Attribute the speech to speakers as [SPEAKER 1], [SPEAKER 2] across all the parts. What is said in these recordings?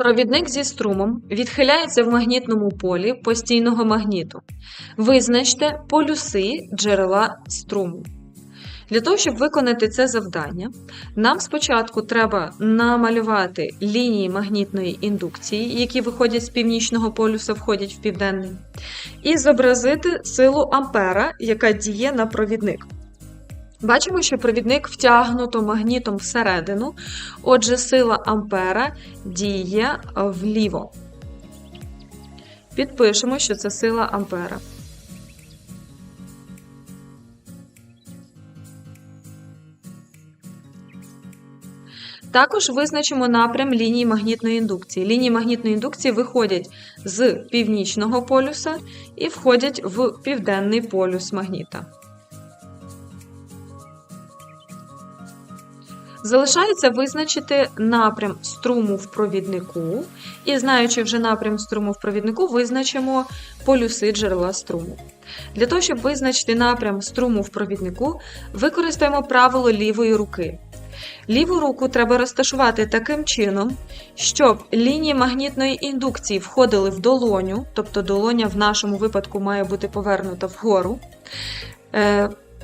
[SPEAKER 1] Провідник зі струмом відхиляється в магнітному полі постійного магніту. Визначте полюси джерела струму. Для того, щоб виконати це завдання, нам спочатку треба намалювати лінії магнітної індукції, які виходять з північного полюса, входять в південний, і зобразити силу Ампера, яка діє на провідник. Бачимо, що провідник втягнуто магнітом всередину, отже, сила Ампера діє вліво. Підпишемо, що це сила Ампера. Також визначимо напрям лінії магнітної індукції. Лінії магнітної індукції виходять з північного полюса і входять в південний полюс магніта. Залишається визначити напрям струму в провіднику, і, знаючи вже напрям струму в провіднику, визначимо полюси джерела струму. Для того, щоб визначити напрям струму в провіднику, використаємо правило лівої руки. Ліву руку треба розташувати таким чином, щоб лінії магнітної індукції входили в долоню, тобто долоня в нашому випадку має бути повернута вгору.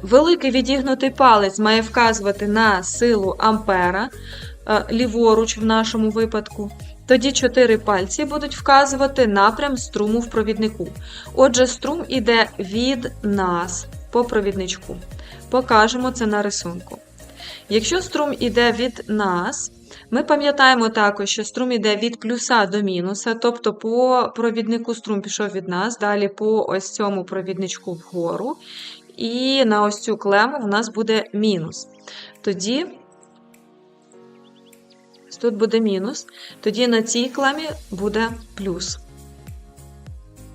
[SPEAKER 1] Великий відігнутий палець має вказувати на силу ампера, е, ліворуч в нашому випадку. Тоді чотири пальці будуть вказувати напрям струму в провіднику. Отже, струм іде від нас по провідничку. Покажемо це на рисунку. Якщо струм іде від нас, ми пам'ятаємо також, що струм іде від плюса до мінуса, тобто по провіднику струм пішов від нас, далі по ось цьому провідничку вгору. І на ось цю клему в нас буде мінус. Тоді тут буде мінус, тоді на цій клемі буде плюс.